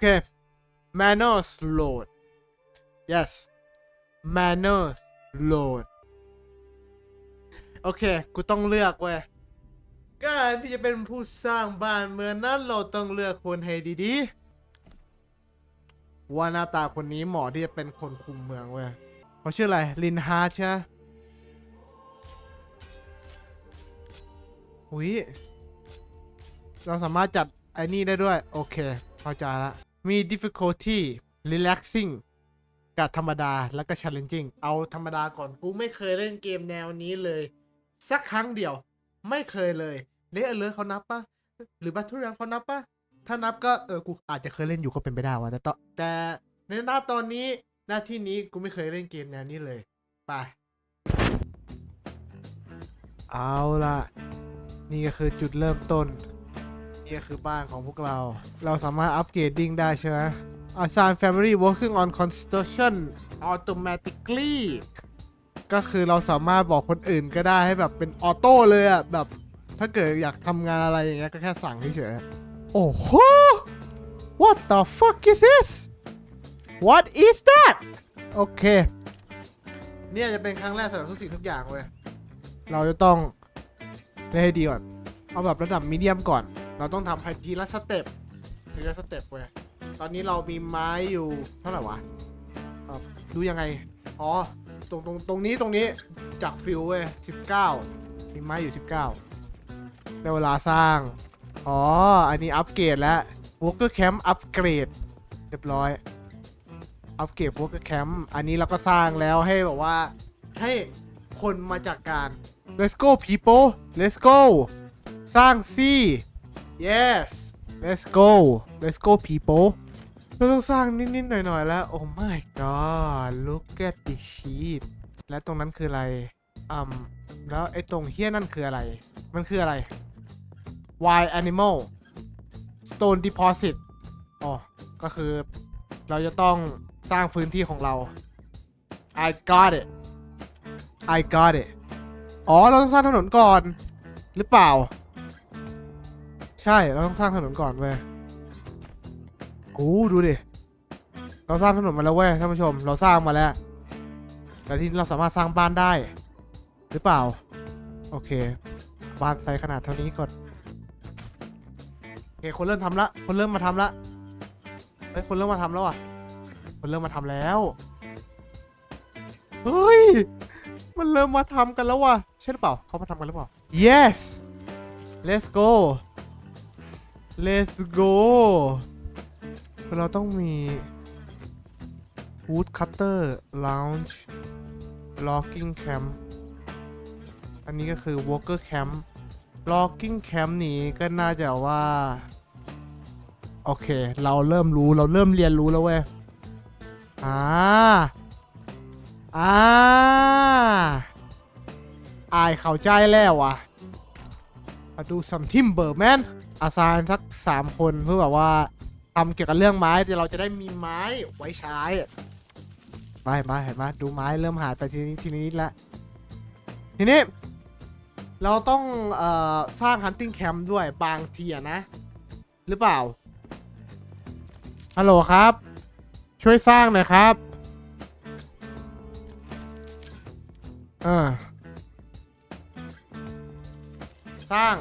เค manners load yes manners load โอเค กูต้องเลือกเว้ย การที่จะเป็นผู้สร้างบ้านเมืองนั้นเราต้องเลือกคนให้ดีๆ ว่าหน้าตาคนนี้เหมาะที่จะเป็นคนคุมเมืองเว้ยเขาชื่ออะไร ลินฮาร์ทใช่ไหมอุ้ยเราสามารถจัดไอ้นี่ได้ด้วย โอเค เข้าใจละ มี difficulty relaxing กับธรรมดาแล้วก็ challenging เอาธรรมดาก่อนกูไม่เคยเล่นเกมแนวนี้เลย สักครั้งเดียว ไม่เคยเลยเลอเลอร์เขานับปะหรือ Battle Royale เขานับปะถ้านับก็เออกูอาจจะเคยเล่นอยู่ก็เป็นไปได้ว่ะแต่ตแต่ในหน้าตอนนี้หน้าที่นี้กูไม่เคยเล่นเกมแนวนี้เลย ไป เอาล่ะ นี่ก็คือจุดเริ่มต้น นี่คือบ้านของพวกเรา เราสามารถอัปเกรดดิ้งได้ใช่ไหม Assign family working on construction automatically ก็คือเราสามารถบอกคนอื่นก็ได้ให้แบบเป็นออโต้เลยอะแบบถ้าเกิดอยากทำงานอะไรอย่างเงี้ยก็แค่สั่งเฉยๆโอ้โห What the fuck is this What is that โอเค เนี่ยจะเป็นครั้งแรกสำหรับทุกสิ่งทุกอย่างเว้ย เราจะต้องเล่นให้ดีก่อน เอาแบบระดับมีเดียมก่อน เราต้องทำให้ทีละสเต็ปทีละสเต็ปเว้ยตอนนี้เรามีไม้อยู่เท่าไหร่วะดูยังไง อ๋อ ตรงตรงตรงนี้ตรงนี้จากฟิลเว้ยสิบเก้ามีไม้อยู่สิบเก้าได้เวลาสร้าง อ๋อ อันนี้อัปเกรดแล้ว Worker Camp อัปเกรดเรียบร้อย อัปเกรด Worker Camp อันนี้เราก็สร้างแล้วให้แบบว่า ให้คนมาจากการ Let's go people Let's go สร้างสิ Yes Let's go Let's go people เราต้องสร้างนิด ๆ หน่อย ๆ แล้ว Oh my god Look at this shit และตรงนั้นคืออะไรอืมแล้วไอ้ตรงเฮี้ยนั่นคืออะไร มันคืออะไร Wild Animal Stone Deposit อ๋อ ก็คือเราจะต้องสร้างพื้นที่ของเรา I got it I got it อ๋อ เราต้องสร้างถนนก่อน หรือเปล่า ใช่เราต้องสร้างถนนก่อนเว้ยโอ้ดูดิเราสร้างถนนมาแล้วเว้ยท่านผู้ชม เราสร้างมาแล้ว แต่ที่เราสามารถสร้างบ้านได้ หรือเปล่า โอเค บ้านไซส์ขนาดเท่านี้ก่อนโอเคคนเริ่มทำละ คนเริ่มมาทำละเฮ้ยคนเริ่มมาทำแล้วอะ คนเริ่มมาทำแล้ว เฮ้ย มันเริ่มมาทำกันแล้วว่ะใช่หรือเปล่าเขามาทำกันหรือเปล่า yes let's go let's go เราต้องมี wood cutter lounge logging camp อันนี้ก็คือ worker camp logging camp นี้ก็น่าจะว่า โอเค เราเริ่มรู้เราเริ่มเรียนรู้แล้วเว้ย อ่า อ่าอายเข้าใจแล้วว่ะมาดูซัมทิมเบอร์แมน อาซานสักสามคนเพื่อแบบว่าทำเกี่ยวกับเรื่องไม้แต่เราจะได้มีไม้ไว้ใช้มาเห็นไหมดูไม้เริ่มหายไปทีนี้ทีนี้แล้วทีนี้ เราต้องเอ่อสร้าง hunting camp ด้วยบางทีอะนะ หรือเปล่าฮัลโหลครับ ช่วยสร้างหน่อยครับเออสร้าง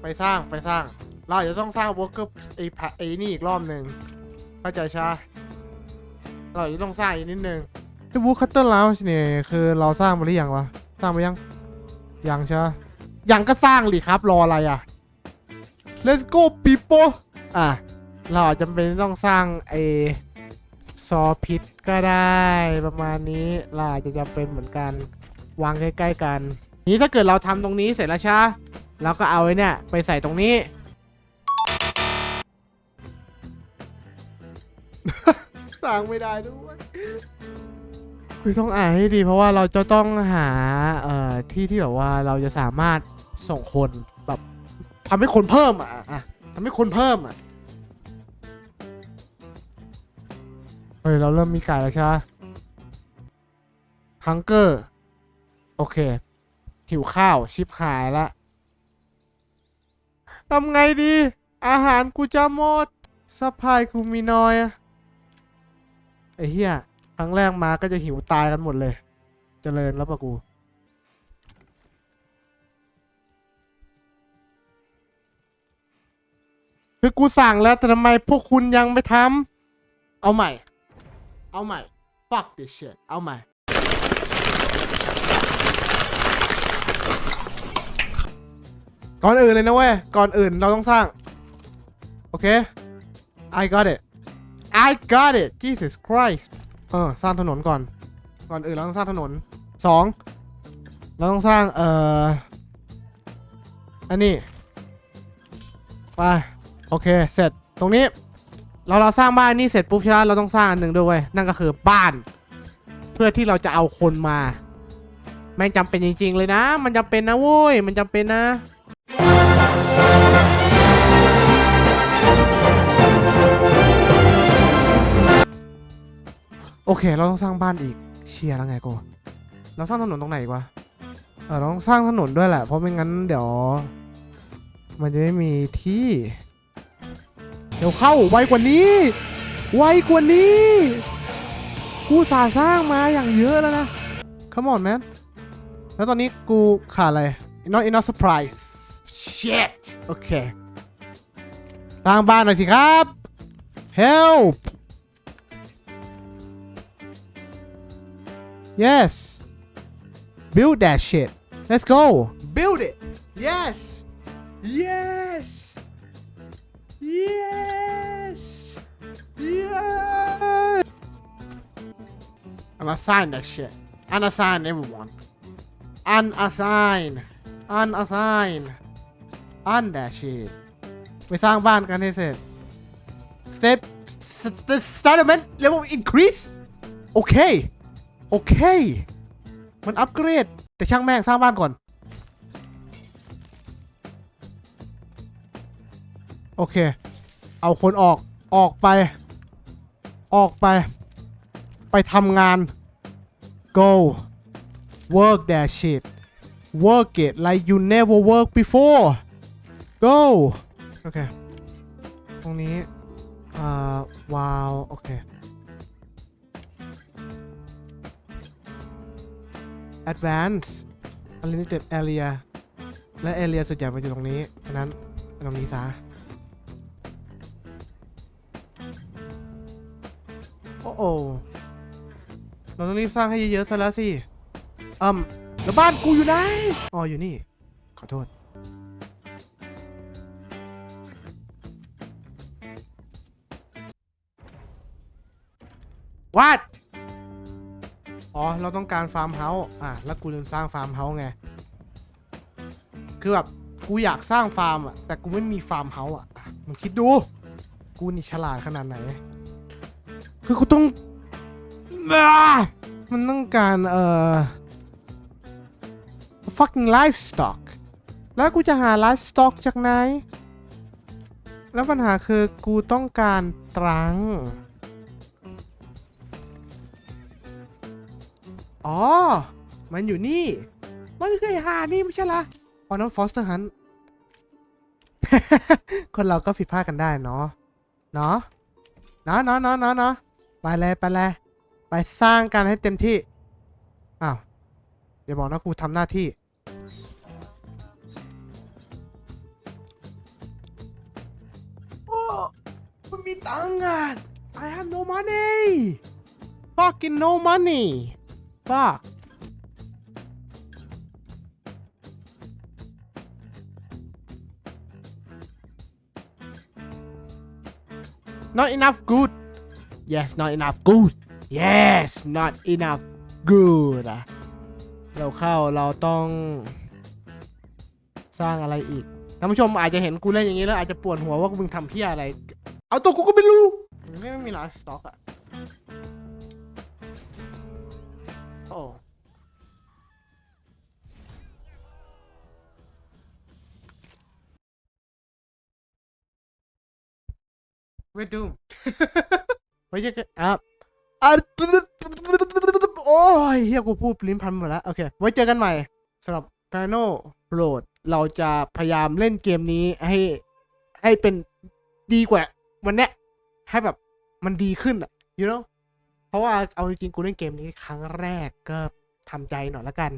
ไปสร้างไปสร้าง เราอาจจะต้องสร้างวอลเกอร์ไอ้ไอ้นี่อีกรอบหนึ่งเข้าใจใช่เราอาจจะต้องสร้างอีกนิดนึงไอ้วูคัตเตอร์ลาวเนี่ยคือเราสร้างมาหรือยังวะสร้างไปยังยังใช่ยังก็สร้างหลิครับรออะไรอะ let's go people อะเราอาจจะเป็นต้องสร้างไอ้ซอพิษก็ได้ประมาณนี้เราอาจจะจำเป็นเหมือนกันวางใกล้ ๆ กัน นี้ถ้าเกิดเราทำตรงนี้เสร็จแล้วใช่เราก็เอาไว้เนี่ยไปใส่ตรงนี้ สร้างไม่ได้ด้วยคือต้องอ่านให้ดี เพราะว่าเราจะต้องหาเอ่อที่ที่แบบว่าเราจะสามารถส่งคนแบบทำให้คนเพิ่มอะอะทำให้คนเพิ่มอะเฮ้ยเราเริ่มมีไก่แล้วใช่ไหมฮังเกอร์ โอเค หิวข้าวชิบหายละทำไงดี อาหารกูจะหมดซัพพลายกูมีน้อยอะ ไอ้เหี้ยครั้งแรกมาก็จะหิวตายกันหมดเลย เจริญแล้วปะกู คือกูสั่งแล้วแต่ทำไมพวกคุณยังไม่ทำเอาใหม่ เอาใหม่ fuck this shit เอาใหม่ ก่อนอื่นเลยนะเว้ย ก่อนอื่นเราต้องสร้าง โอเค I got it I got it Jesus Christ เออสร้างถนนก่อน ก่อนอื่นเราต้องสร้างถนนสองเราต้องสร้าง เอ่อ อันนี้ ไป โอเค เสร็จ ตรงนี้ เราเราสร้างบ้านนี่เสร็จปุ๊บใช่ไหมเราต้องสร้างอันหนึ่งด้วยเวยนั่นก็คือบ้าน เพื่อที่เราจะเอาคนมา แม่งจำเป็นจริง ๆ เลยนะ มันจำเป็นนะโว้ย มันจำเป็นนะ โอเค เราต้องสร้างบ้านอีก เชียร์แล้วไงกูเราสร้างถนนตรงไหนอีกวะ เออเราต้องสร้างถนนด้วยแหละ เพราะไม่งั้นเดี๋ยว มันจะไม่มีที่ เดี๋ยวเข้าไวกว่านี้ ไวกว่านี้ กูสาสร้างมาอย่างเยอะแล้วนะ Come on man แล้วตอนนี้กูขาดอะไร not enough surprise shit โอเคสร้างบ้านหน่อยสิครับ help yes build that shit let's go build it yes yes yes yes unassign that shit unassign everyone unassign unassign un that shit ไปสร้างบ้านกันให้เสร็จ step settlement level increase โอเค โอเค มันอัปเกรด แต่ช่างแม่งสร้างบ้านก่อน โอเค เอาคนออกออกไป ออกไป ไปทำงาน go work that shit work it like you never work before go โอเค ตรงนี้ อ่าว้าว โอเค advance unlimited area และ area ส่วนใหญ่มันอยู่ตรงนี้ฉะนั้นตรงนี้ซะโอ้โอเราต้องรีบสร้างให้เยอะๆซะแล้วสิอืมแล้วบ้านกูอยู่ไหน อ๋อ อยู่นี่ ขอโทษวัด อ๋อ เราต้องการฟาร์มเฮาส์อะ แล้วกูลืมสร้างฟาร์มเฮาส์ไง คือแบบกูอยากสร้างฟาร์มอะ แต่กูไม่มีฟาร์มเฮาส์อะ มึงคิดดู กูนี่ฉลาดขนาดไหน คือกูต้อง มันต้องการเอ่อ fucking livestock แล้วกูจะหา livestock จากไหน แล้วปัญหาคือกูต้องการตรัง อ๋อ มันอยู่นี่ มันเคยหานี่ไม่ใช่ละอ๋อน้องฟอสเตอร์ฮันคนเราก็ผิดพลาดกันได้เนาะ เนาะ เนาะเนาะเนาะเนาะไปเลยไปเลยไปสร้างกันให้เต็มที่ อ้าวอย่าบอกนะกูทำหน้าที่ โอ้มันมีตังค์อะ I have no money fucking no money fuck not enough good yes not enough good yes not enough good เราเข้าเราต้อง สร้างอะไรอีกท่านผู้ชมอาจจะเห็นกูเล่นอย่างนี้แล้วอาจจะปวดหัวว่ากูมึงทำเพี้ยอะไร เอาตัวกูก็ไม่รู้ ไม่มีร้าสต็อกอะ โอ้เวดูมไม่ใช่แค่อะอะโอ้ยเฮียกูพูดลิ้นพันหมดแล้ว โอเค ไว้เจอกันใหม่สำหรับ Piano Road เราจะพยายามเล่นเกมนี้ให้ให้เป็นดีกว่าวันเนี้ยให้แบบมันดีขึ้นอะ you know เพ ราะว่าเอาจริงๆกูเล่นเกมนี้ครั้งแรกก็ทำใจหน่อยละกัน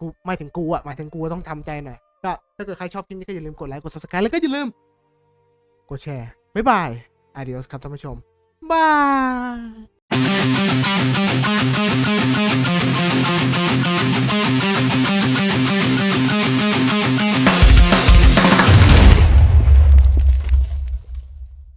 กูไม่ถึงกูอะหมายถึงกูต้องทำใจหน่อย ก็ถ้าเกิดใครชอบคลิปนี้ก็อย่าลืมกดไลค์กด subscribe แล้วก็อย่าลืมกดแชร์ บ๊ายบาย adios ครับท่านผู้ชม บาย